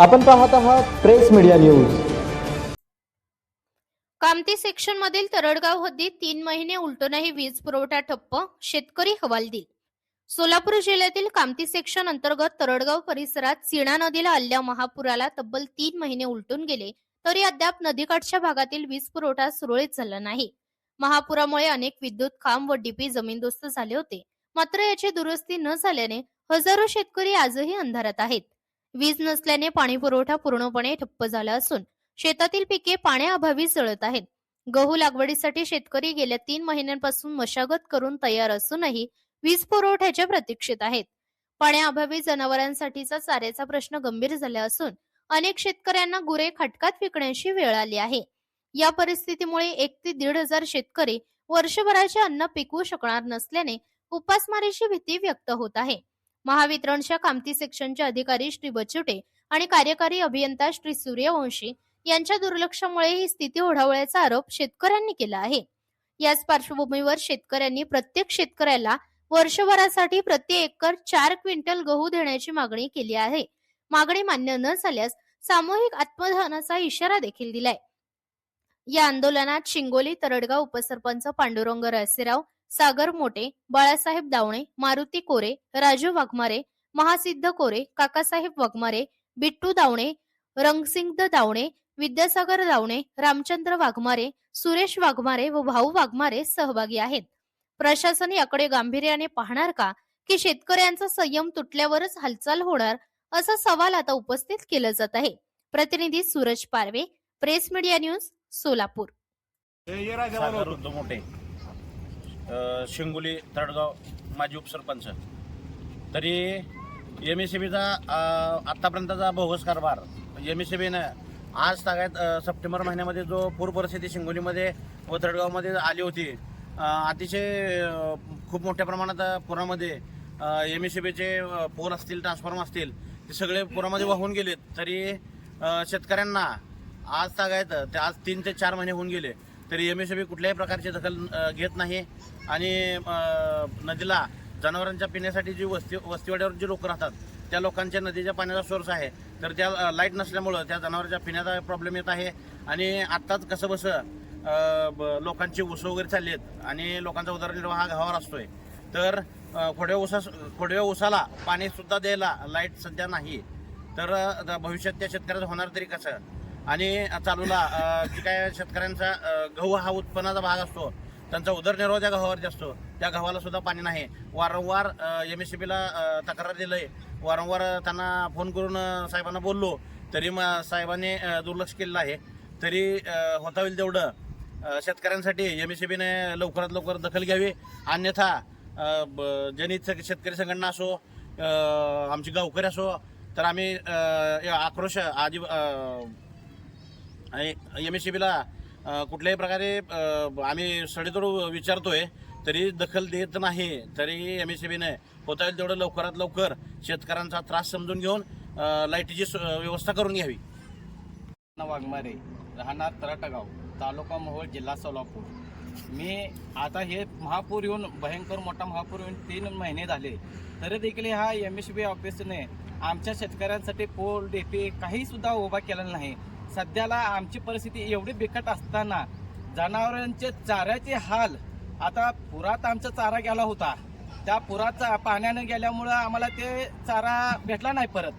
आपण पाहत आहात press media news. Kamati section मधील तरडगाव हद्दीत तीन महिने उलटूनही वीज पुरवठा ठप्प शेतकरी हवालदिल. सोलापूर जिल्ह्यातील कामती सेक्शन अंतर्गत तरडगाव परिसरात सीना नदीला आलेल्या महापुराला तब्बल तीन महिने उलटून गेले तरी अद्याप नदीकाठच्या भागातील वीज पुरवठा सुरळीत झाला नाही. महापुरामुळे अनेक विद्युत खांब व डीपी जमीनदोस्त झाले होते. मात्र याची दुरुस्ती न झाल्याने हजारो शेतकरी आजही अंधारात आहेत. वीज नसल्याने पाणी पुरवठा पूर्णपणे ठप्प झाला असून शेतातील पिके पाण्याअभावी जळत आहेत. गहू लागवडीसाठी शेतकरी गेल्या तीन महिन्यांपासून मशागत करून तयार असूनही वीज पुरवठ्याच्या प्रतीक्षेत आहेत. पाण्याअभावी जनावरांसाठीचा चाऱ्याचा प्रश्न गंभीर झाला असून अनेक शेतकऱ्यांना गुरे खटकात विकण्याची वेळ आली आहे. या परिस्थितीमुळे एक ते दीड हजार शेतकरी वर्षभराचे अन्न पिकवू शकणार नसल्याने उपासमारीची भीती व्यक्त होत आहे. महावितरणच्या कामती सेक्शनचे अधिकारी श्री बचुटे आणि कार्यकारी अभियंता श्री सूर्यवंशी यांच्या दुर्लक्षामुळे ही स्थिती ओढावल्याचा आरोप शेतकऱ्यांनी केला आहे. याच पार्श्वभूमीवर शेतकऱ्यांनी प्रत्येक शेतकऱ्याला वर्षभरासाठी प्रति एकर चार क्विंटल गहू देण्याची मागणी केली आहे. मागणी मान्य न झाल्यास सामूहिक आत्मदहनाचा इशारा देखील दिलाय. या आंदोलनात शिंगोली तरडगाव उपसरपंच पांडुरंग रसेराव सागर मोटे बाळासाहेब दावणे मारुती कोरे राजू वाघमारे महासिद्ध कोरे काकासाहेब वाघमारे बिट्टू दावणे रंगसिंग दावणे विद्यासागर दावणे रामचंद्र वाघमारे सुरेश वाघमारे व भाऊ वाघमारे सहभागी आहेत. प्रशासन याकडे गांभीर्याने पाहणार का? की शेतकऱ्यांचा संयम तुटल्यावरच हालचाल होणार असा सवाल आता उपस्थित केला जात आहे. प्रतिनिधी Suraj Parve press media news Solapur. मोठे. शिंगोली तडगाव माजी उपसरपंच. तरी एम एस सी बीचा आत्तापर्यंतचा बोगस कारभार एम एस सी बीनं आज तागायत सप्टेंबर महिन्यामध्ये जो पूर परिस्थिती शिंगोलीमध्ये व तडगावमध्ये आली होती अतिशय खूप मोठ्या प्रमाणात पुरामध्ये एम एस सी बीचे पोल असतील ट्रान्सफॉर्म असतील ते सगळे पुरामध्ये वाहून गेलेत. तरी शेतकऱ्यांना आज तागायत ते आज तीन ते चार महिने होऊन गेले. तरी एम एस बी कुठल्याही प्रकारची दखल घेत नाही. आणि नदीला जनावरांच्या पिण्यासाठी जी वस्ती वस्तीवाड्यावर जी लोक राहतात त्या लोकांच्या नदीच्या पाण्याचा सोर्स आहे. तर त्या लाइट नसल्यामुळं त्या जनावरांच्या पिण्याचा प्रॉब्लेम येत आहे. आणि आत्ताच कसं बसं ब- लोकांची उसं वगैरे चालली आहेत आणि लोकांचा उदरनिर्वाह हा घावावर असतोय. तर खोड्या उसा खोडव्या उसाला पाणीसुद्धा द्यायला लाइट सध्या नाही. तर भविष्यात त्या शेतकऱ्याचं होणार तरी कसं? आणि चालूला जी जे काय शेतकऱ्यांचा गहू हा उत्पन्नाचा भाग असतो त्यांचा उदरनिर्वाह ज्या गव्हावरती असतो त्या गव्हाला सुद्धा पाणी नाही. वारंवार एम एस सी बीला तक्रार दिलंय. वारंवार त्यांना फोन करून साहेबांना बोललो तरी मग साहेबांनी दुर्लक्ष केलेलं आहे. तरी होता होईल तेवढं. शेतकऱ्यांसाठी एम एस सी बीने लवकरात लवकर दखल घ्यावी. अन्यथा जनित शेतकरी संघटना असो आमची गावकरी असो तर आम्ही आक्रोश आधी एम एस सी बीला कुठल्याही प्रकारे आम्ही सडेतोड विचारतोय तरी दखल देत नाही तरी एम एस सी बीने होता येईल तेवढं लवकरात लवकर शेतकऱ्यांचा त्रास समजून घेऊन लाईटीची सु- व्यवस्था करून घ्यावी. वाघमारे राहणार तराटगाव तालुका मोहोळ जिल्हा सोलापूर. मी आता हे महापूर येऊन भयंकर मोठा महापूर येऊन तीन महिने झाले तरी देखील हा एम एस बी ऑफिसने आमच्या शेतकऱ्यांसाठी पोल डेपी काहीसुद्धा उभा केलेला नाही. सध्याला आमची परिस्थिती एवढी बिकट असताना जनावरांचे चाऱ्याचे हाल आता पुरात आमचा चारा गेला होता. त्या पुराचा पाण्याने गेल्यामुळं आम्हाला ते चारा भेटला नाही परत.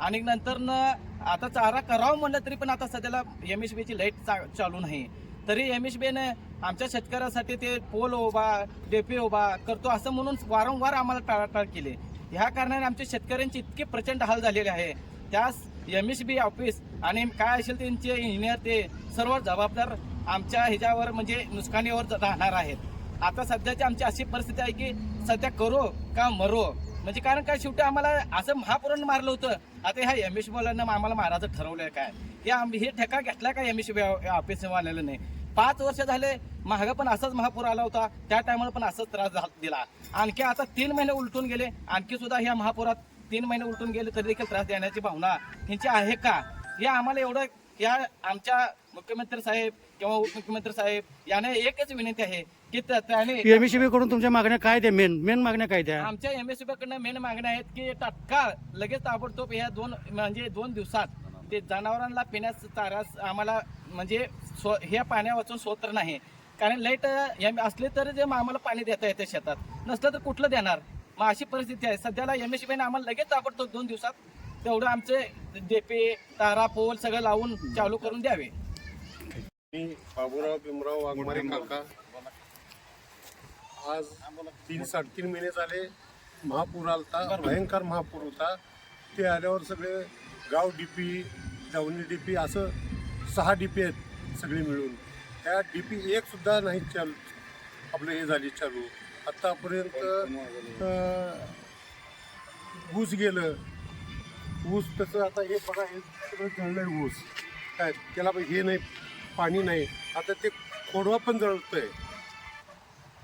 आणि नंतर न आता चारा करावं म्हणलं तरी पण आता सध्याला एम एस बीची लाइट चा- चालू नाही. तरी एम एस बीने आमच्या शेतकऱ्यासाठी ते पोल उभा डेपी उभा करतो असं म्हणून वारंवार आम्हाला टाळाटाळ केली. ह्या कारणाने आमच्या शेतकऱ्यांची इतके प्रचंड हाल झालेले आहे. त्यास एम एस बी ऑफिस आणि काय असेल त्यांचे इंजिनियर ते सर्व जबाबदार आमच्या ह्याच्यावर म्हणजे नुकसानीवर राहणार आहेत. आता सध्याची आमची अशी परिस्थिती आहे की सध्या करो का मरो? म्हणजे कारण काय शेवटी आम्हाला असं महापुरण मारलं होतं. आता ह्या एम एस बोलांना आम्हाला मारायचं ठरवलंय काय? हे आम्ही हे ठेका घेतला का एम एस ऑफिस वाल्यानं? नाही पाच वर्ष झाले महाग पण असाच महापूर आला होता. त्या टायमाला पण असाच त्रास दिला. आणखी आता तीन महिने उलटून गेले. आणखी सुद्धा ह्या महापुरात तीन महिने उलटून गेले तरी देखील त्रास देण्याची भावना ह्यांची आहे का? हे आम्हाला एवढं या आमच्या मुख्यमंत्री साहेब किंवा उपमुख्यमंत्री साहेब यांना एकच विनंती आहे की त्या- त्याने एमएससीबी कडून तुमच्या मागण्या काय द्या? मेन मेन मागण्या काय द्या? आमच्या एमएससी कडनं मेन मागण्या आहेत की तात्काळ लगेच ताबडतोब ह्या दोन म्हणजे दोन दिवसात ते जनावरांना पिण्यास चारास आम्हाला म्हणजे स्व ह्या पाण्या वाचून स्वत्र नाही. कारण लाइट असले तर जे आम्हाला पाणी देता येते शेतात. नसलं तर कुठलं देणार? मग अशी परिस्थिती आहे. सध्याला एम एस आम्हाला लगेच ताबडतोब दोन दिवसात तेवढं आमचे डेपे तारा पोल सगळं लावून चालू करून द्यावे. मी बाबूराव भीमराव वाघमारे काका. आज तीन साडेतीन महिने झाले महापूर आलता भयंकर महापूर होता. ते आल्यावर सगळे गाव डीपी दवणी डीपी असं सहा डीपी आहेत सगळे मिळून. त्या डीपी एक सुद्धा नाही चालू आपलं हे झाली चालू. आत्तापर्यंत ऊस गेलं ऊस तसं आता हे बघा हे सगळं जळलंय ऊस. काय त्याला हे नाही पाणी नाही. आता ते खोडवा पण जळतंय.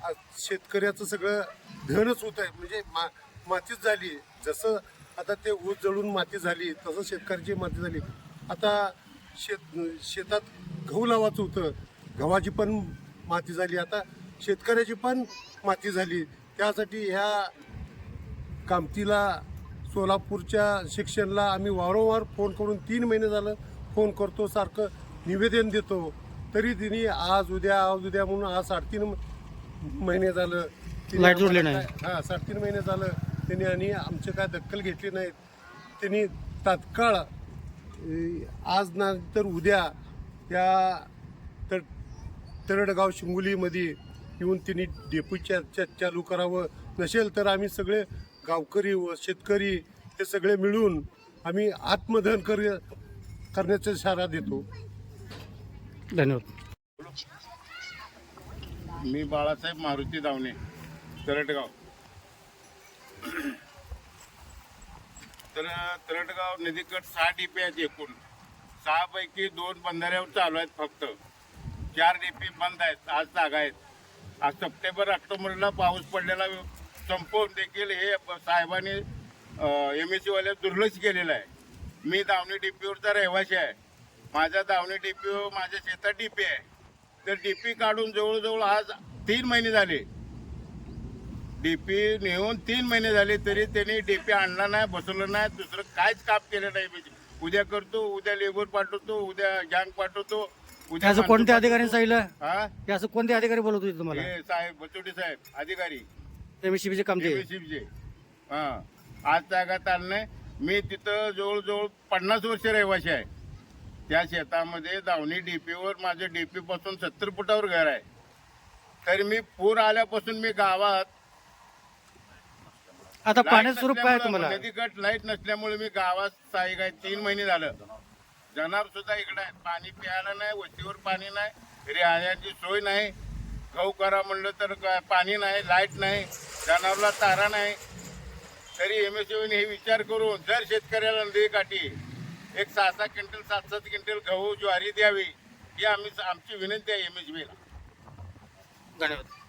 आज शेतकऱ्याचं सगळं धनच होत आहे म्हणजे मा मातीच झाली. जसं आता ते ऊस जळून माती झाली तसं शेतकऱ्याची माती झाली. आता शेत शेतात गहू लावायचं होतं. गव्हाची पण माती झाली. आता शेतकऱ्याची पण माती झाली. त्यासाठी ह्या कामतीला सोलापूरच्या सेक्शनला आम्ही वारंवार फोन करून तीन महिने झालं फोन करतो सारखं निवेदन देतो. तरी तिने आज उद्या आज उद्या म्हणून आज साडेतीन महिने झालं. तिने लाइट जोडली नाही. हा साडेतीन महिने झालं. त्यांनी आणि आमचे काय दखल घेतली नाहीत. त्यांनी तात्काळ आज ना तर उद्या त्या तर तरडगाव शिंगोलीमध्ये येऊन त्यांनी डेपूच्या च्या- चालू करावं. नसेल तर आम्ही सगळे गावकरी व शेतकरी हे सगळे मिळून आम्ही आत्मदहन कर करण्याचा इशारा देतो. धन्यवाद. मी बाळासाहेब मारुती दावणे तरटगाव. तर तरटगाव नदीकट सहा डीपी आहेत एकूण. सहापैकी दोन बंधाऱ्यावर चालू आहेत फक्त. चार डीपी बंद आहेत आज जागा आहेत. आज सप्टेंबर ऑक्टोबरला पाऊस पडलेला संपवून देखील हे साहेबांनी एम एस सीवाल्या दुर्लक्ष केलेलं आहे. मी दावणी डीपीवरचा रहिवासी आहे. माझ्या दावणी डीपीवर माझ्या शेतात डीपी आहे. तर डीपी काढून जवळजवळ आज तीन महिने झाले. डीपी नेऊन तीन महिने झाले तरी त्यांनी डीपी आणला नाही बसवलं नाही. दुसरं काहीच काम केलं नाही. म्हणजे उद्या करतो उद्या लेबर पाठवतो उद्या गँग पाठवतो उद्या असं कोणत्या अधिकाऱ्यांनी सांगितलं. हा? असं कोणते अधिकारी बोलत होते तुम्हाला? हे साहेब बचोटी साहेब अधिकारी. एमएससीबीचे काम ते एमएससीबीचे हा. आज जागात आलं नाही. मी तिथं जवळजवळ पन्नास वर्ष रहिवासी आहे. त्या शेतामध्ये दावणी डीपीवर माझं डीपी पासून सत्तर फुटावर घर आहे. तरी मी पूर आल्यापासून मी गावात आता पाण्याचं स्वरूप काय तुम्हाला? नदीकट लाइट नसल्यामुळे मी गावात स्थायिक आहे तीन महिने झालं. जनावर सुद्धा इकडे आहेत. पाणी प्यायला नाही वस्तीवर पाणी नाही राहण्याची सोय नाही. गहू करा म्हणलं तर पाणी नाही लाइट नाही. जनावरला तारा नाही तरी एम एस हे विचार करून जर शेतकऱ्याला नदीकाठी एक सहा सहा क्विंटल सात सात क्विंटल गहू ज्वारी द्यावी ही आम्ही आमची विनंती आहे एम एस बीला धन्यवाद.